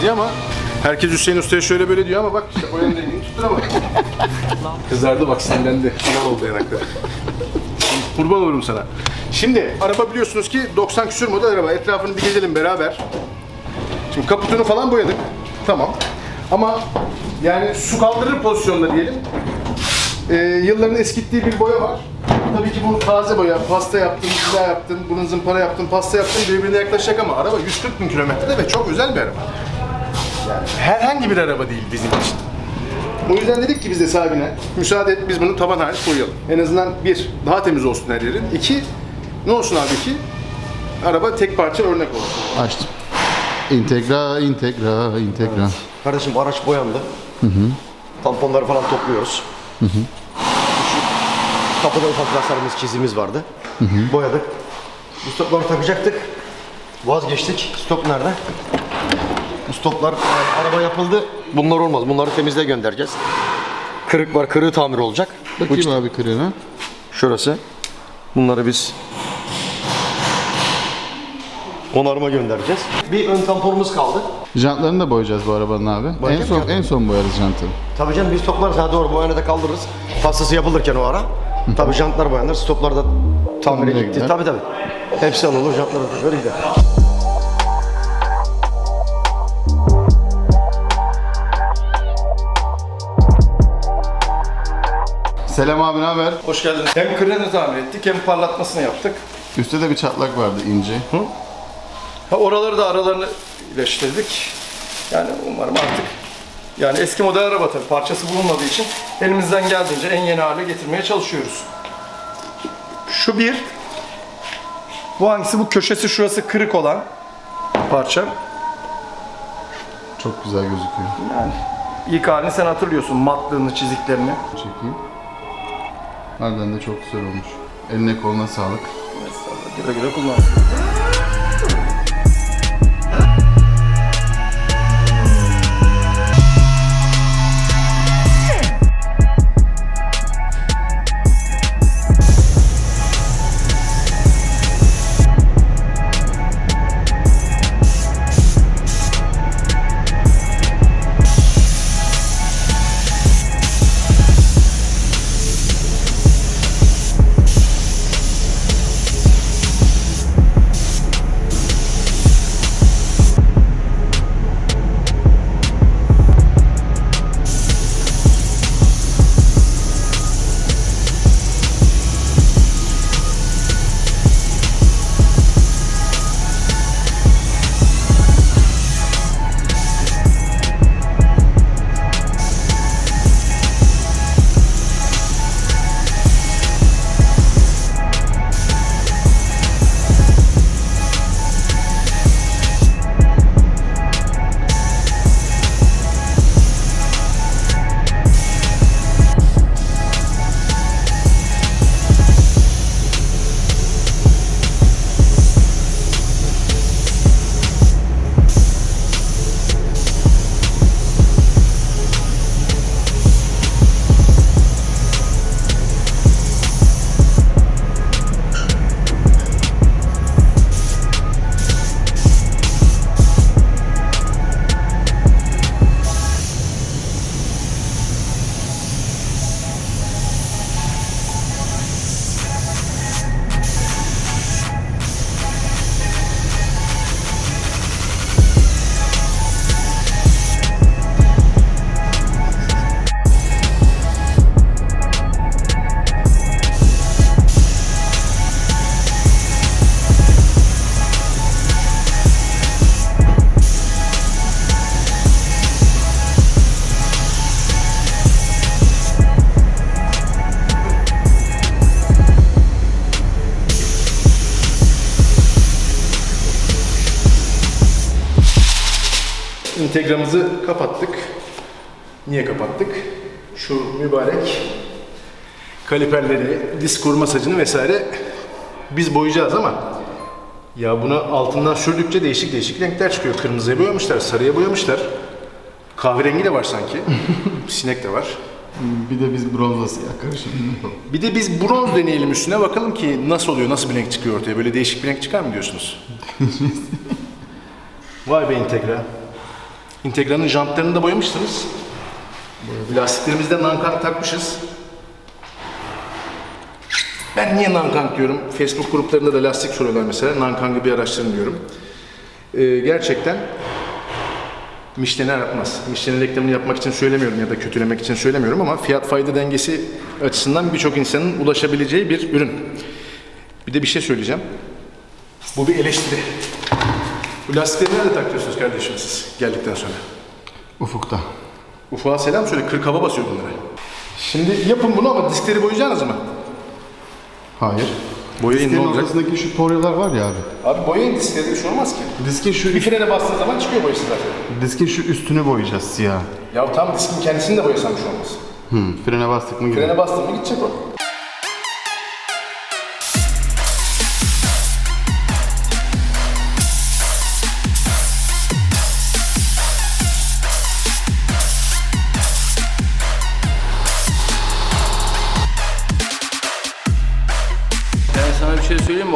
diye ama herkes Hüseyin Usta'ya şöyle böyle diyor ama bak işte boyanın rengini tutturamadı. Kızardı bak sinirlendi. Aman oldu yanakları. Kurban olurum sana. Şimdi araba biliyorsunuz ki 90 küsür model araba. Etrafını bir gezelim beraber. Şimdi kaputunu falan boyadık. Tamam. Ama yani su kaldırır pozisyonda diyelim. Ee, yılların eskittiği bir boya var. Tabii ki bu taze boya. Pasta yaptın, cila yaptın, bunun zımpara yaptın, pasta yaptın birbirine yaklaşacak ama araba 140 bin kilometrede ve çok özel bir araba. Yani herhangi bir araba değil bizim için. O yüzden dedik ki biz de sahibine müsaade et biz bunu taban hariç boyayalım. En azından bir, daha temiz olsun her yerin. İki, ne olsun abi iki? Araba tek parça örnek olsun. Açtım. Integra, integra, integra. Kardeşim araç boyandı. Tamponları falan topluyoruz. Şu Kapıda ufak hasarımız, çizimiz vardı. Boyadık. Bu stopları takacaktık. Vazgeçtik. Stop nerede? Bu stoplar yani araba yapıldı. Bunlar olmaz. Bunları temizliğe göndereceğiz. Kırık var. Kırığı tamir olacak. Bakayım işte abi kırığına. şurası. Bunları biz onarıma göndereceğiz. Bir ön tamponumuz kaldı. Jantlarını da boyayacağız bu arabanın abi. En Boyayacak son en son boyarız jantını. Tabii canım biz toplarız ha doğru muayenede kaldırırız. Pastası yapılırken o ara. Tabii jantlar boyanır, stoplar da tamire Tamire gitti. gider. Tabii tabii. Hepsi alınır, jantlar da böyle gider. Selam abi ne haber? Hoş geldiniz. Hem kırığını tamir ettik hem parlatmasını yaptık. Üstte de bir çatlak vardı ince. Ha, oraları da aralarını iyileştirdik. Yani umarım artık yani eski model araba tabii parçası bulunmadığı için elimizden geldiğince en yeni hale getirmeye çalışıyoruz. Şu bir. Bu hangisi? Bu köşesi şurası kırık olan parça. Çok güzel gözüküyor. Yani ilk halini sen hatırlıyorsun matlığını, çiziklerini. Çekeyim. Harbiden de çok güzel olmuş. Eline koluna sağlık. Güle güle Integramızı kapattık. Niye kapattık? Şu mübarek kaliperleri, disk kurma sacını vesaire biz boyayacağız ama ya bunu altından sürdükçe değişik değişik renkler çıkıyor. Kırmızıya boyamışlar, sarıya boyamışlar. Kahverengi de var sanki. Sinek de var. Bir de biz bronzla siyah karışımı. Bir de biz bronz deneyelim üstüne bakalım ki nasıl oluyor, nasıl bir renk çıkıyor ortaya. Böyle değişik bir renk çıkar mı diyorsunuz? Vay be Integra. Integra'nın jantlarını da boyamışsınız. Lastiklerimizde nankang takmışız. Ben niye nankang diyorum? Facebook gruplarında da lastik soruyorlar mesela. Nankang'ı bir araştırın diyorum. Ee, gerçekten Michelin'i aratmaz. Michelin reklamını yapmak için söylemiyorum ya da kötülemek için söylemiyorum ama fiyat fayda dengesi açısından birçok insanın ulaşabileceği bir ürün. Bir de bir şey söyleyeceğim. Bu bir eleştiri. Bu lastikleri nerede takıyorsunuz kardeşim siz geldikten sonra? Ufukta. Ufuk'a selam söyle. 40 hava basıyor bunlara. Şimdi yapın bunu ama diskleri boyayacaksınız mı? Hayır. Boyayın ne Diskin olacak? ortasındaki şu poryalar var ya abi. Abi boyayın diskleri bir şey olmaz ki. Diskin şu Bir frene bastığın zaman çıkıyor boyası zaten. diskin şu üstünü boyayacağız siyah. Ya tam diskin kendisini de boyasan bir şey olmaz. Hı, frene bastık mı gidiyor. Frene bastın mı gidecek o.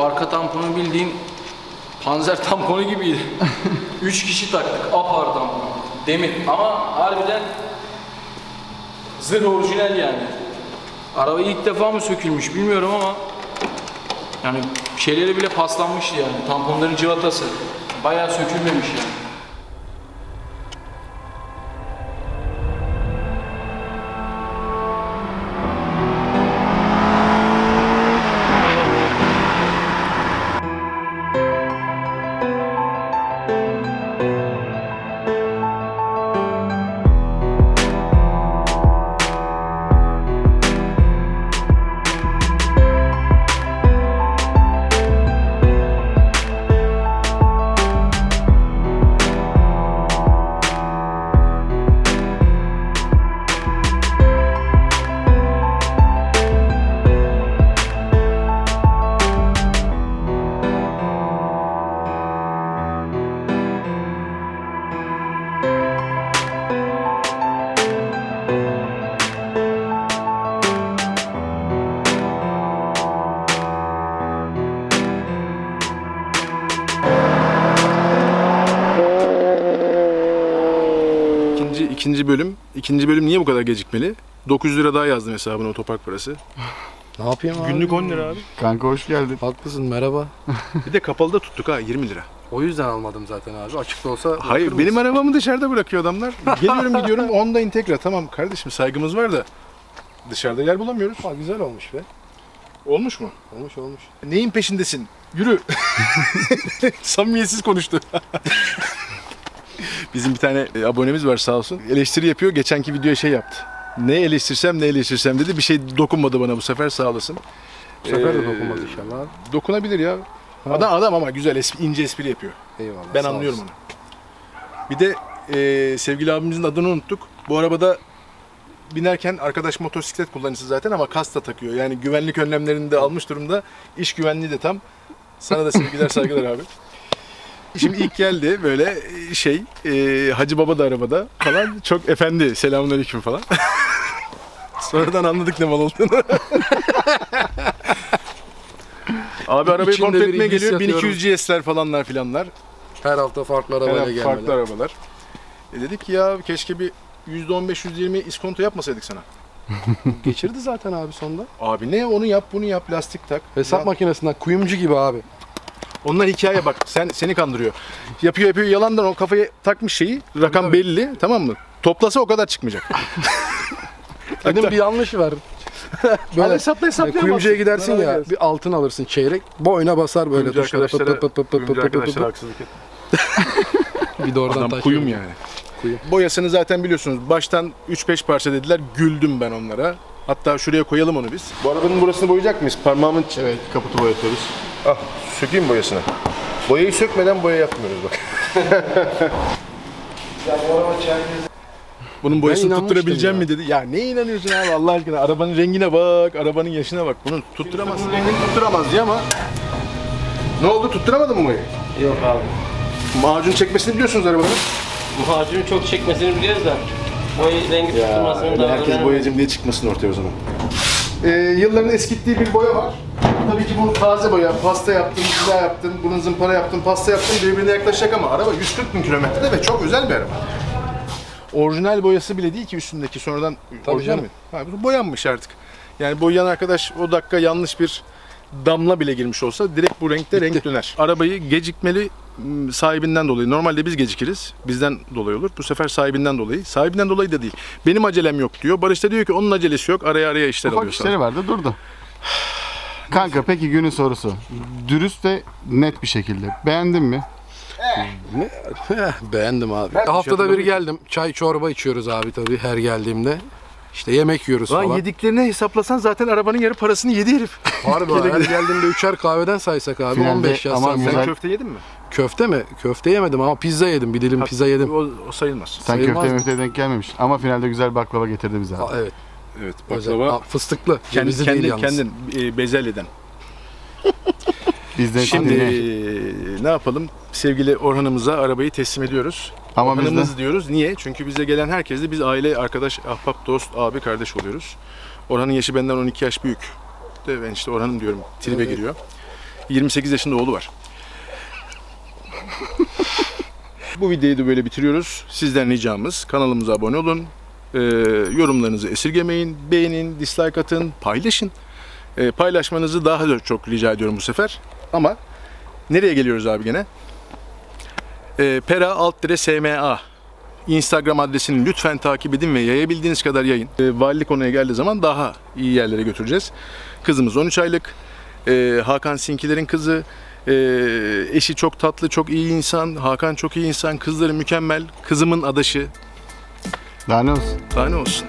Arka tamponu bildiğin panzer tamponu gibiydi. Üç kişi taktık apar tamponu. Demir ama harbiden zırh orijinal yani. Araba ilk defa mı sökülmüş bilmiyorum ama yani şeyleri bile paslanmıştı yani. Tamponların civatası. Bayağı sökülmemiş yani. İkinci, bölüm. İkinci bölüm niye bu kadar gecikmeli? 900 lira daha yazdım hesabına otopark parası. Ne yapayım abi? Günlük 10 lira abi. Kanka hoş geldin. Haklısın merhaba. Bir de kapalıda tuttuk ha 20 lira. O yüzden almadım zaten abi. Açıkta olsa Hayır benim arabamı dışarıda bırakıyor adamlar. Geliyorum gidiyorum onda Integra. Tamam kardeşim saygımız var da dışarıda yer bulamıyoruz. Ha, güzel olmuş be. Olmuş mu? Olmuş olmuş. Neyin peşindesin? Yürü. Samimiyetsiz konuştu. Bizim bir tane e, abonemiz var sağ olsun. Eleştiri yapıyor. Geçenki videoya şey yaptı. Ne eleştirsem ne eleştirsem dedi. Bir şey dokunmadı bana bu sefer sağ olasın. Bu sefer de Ee, dokunmaz inşallah abi. Dokunabilir ya. Adam adam ama güzel espri, ince espri yapıyor. Eyvallah. Ben sağ anlıyorum olsun. onu. Bir de e, sevgili abimizin adını unuttuk. Bu arabada binerken arkadaş motosiklet kullanıcısı zaten ama kas da takıyor. Yani güvenlik önlemlerini de almış durumda. İş güvenliği de tam. Sana da sevgiler saygılar abi. Şimdi ilk geldi böyle e, şey e, Hacı Baba da arabada falan çok efendi selamünaleyküm falan. Sonradan anladık ne mal olduğunu. Abi arabayı İçinde kontrol bir etmeye iblis geliyor. yatıyorum. 1200 GS'ler falanlar filanlar. Her hafta farklı arabayla Herhalde gelmeler. farklı arabalar. E dedik ki ya keşke bir %15-%20 iskonto yapmasaydık sana. Geçirdi zaten abi sonunda. Abi ne onu yap bunu yap lastik tak. Hesap Ya, makinesinden kuyumcu gibi abi. Onlar hikaye bak sen seni kandırıyor. Yapıyor yapıyor yalandan o kafaya takmış şeyi rakam belli tamam mı? Toplasa o kadar çıkmayacak. Dedim bir yanlış var. Böyle hesapla Yani hesapla. kuyumcuya gidersin ya bir altın alırsın çeyrek boyuna basar böyle Kuyumcu tuşlara arkadaşlara, pıt pıt kuyumcu pıt pıt arkadaşlara pıt. haksızlık et. Bir de oradan Adam taş kuyum yani. Kuyum. Boyasını zaten biliyorsunuz. Baştan 3-5 parça dediler. Güldüm ben onlara. Hatta şuraya koyalım onu biz. Bu arabanın burasını boyayacak mıyız? Parmağımın Evet kaputu boyatıyoruz. Ah, sökeyim boyasını. Boyayı sökmeden boya yapmıyoruz bak. Bunun boyasını tutturabileceğim ya. mi dedi. Ya ne inanıyorsun abi Allah aşkına? Arabanın rengine bak, arabanın yaşına bak. Bunu tutturamazsın. Rengini tutturamaz diye ama ne oldu? Tutturamadın mı boyayı? Yok abi. Macun çekmesini biliyorsunuz arabanın. Macunu çok çekmesini biliyoruz da boy rengi tutturmasını da herkes boyacım diye çıkmasın ortaya o zaman. Ee, yılların eskittiği bir boya var. Tabii ki bu taze boya. Pasta yaptım, güzel yaptım, bunun zımpara yaptım, pasta yaptım birbirine yaklaşacak ama araba 140 bin kilometrede ve çok özel bir araba. orijinal boyası bile değil ki üstündeki sonradan Tabii orijinal canım. mi? Ha, bu boyanmış artık. Yani boyayan arkadaş o dakika yanlış bir damla bile girmiş olsa direkt bu renkte renk döner. Arabayı gecikmeli sahibinden dolayı. Normalde biz gecikiriz. Bizden dolayı olur. Bu sefer sahibinden dolayı. Sahibinden dolayı da değil. Benim acelem yok diyor. Barış da diyor ki onun acelesi yok. Araya araya işler Ufak alıyor. sana. işleri vardı durdu. Kanka peki günün sorusu. Dürüst ve net bir şekilde. Beğendin mi? Heh, Beğendim abi. Ben Haftada bir geldim. Çay çorba içiyoruz abi tabii her geldiğimde. İşte yemek yiyoruz Lan falan. yediklerini hesaplasan zaten arabanın yarı parasını yedi herif. Harbi her geldiğimde üçer kahveden saysak abi Finalde 15 yazsan. ama Sen güzel- Köfte yedin mi? Köfte mi? Köfte yemedim ama pizza yedim. Bir dilim pizza yedim. O, o sayılmaz. Sen Sayılmaz köfte mı? denk gelmemiş. Ama finalde güzel baklava getirdi bize abi. Aa, evet. Evet Özel. baklava. Aa, fıstıklı. Kendin, Cevizli kendin, yalnız. kendin e, bezelyeden. Bizden Şimdi Şimdi... e, ne yapalım? Sevgili Orhan'ımıza arabayı teslim ediyoruz. Ama Orhan'ımız bizde- diyoruz. Niye? Çünkü bize gelen herkesle biz aile, arkadaş, ahbap, dost, abi, kardeş oluyoruz. Orhan'ın yaşı benden 12 yaş büyük. De ben işte Orhan'ım diyorum. Tribe giriyor. 28 yaşında oğlu var. Bu videoyu da böyle bitiriyoruz. Sizden ricamız kanalımıza abone olun. Ee, yorumlarınızı esirgemeyin. Beğenin, dislike atın, paylaşın. Ee, paylaşmanızı daha da çok rica ediyorum bu sefer. Ama nereye geliyoruz abi gene? Ee, Pera alt dire SMA. Instagram adresini lütfen takip edin ve yayabildiğiniz kadar yayın. Ee, valilik konuya geldiği zaman daha iyi yerlere götüreceğiz. Kızımız 13 aylık. Ee, Hakan Sinkiler'in kızı. Ee, eşi çok tatlı, çok iyi insan. Hakan çok iyi insan. Kızları mükemmel. Kızımın adaşı. Daha ne olsun? Daha ne olsun?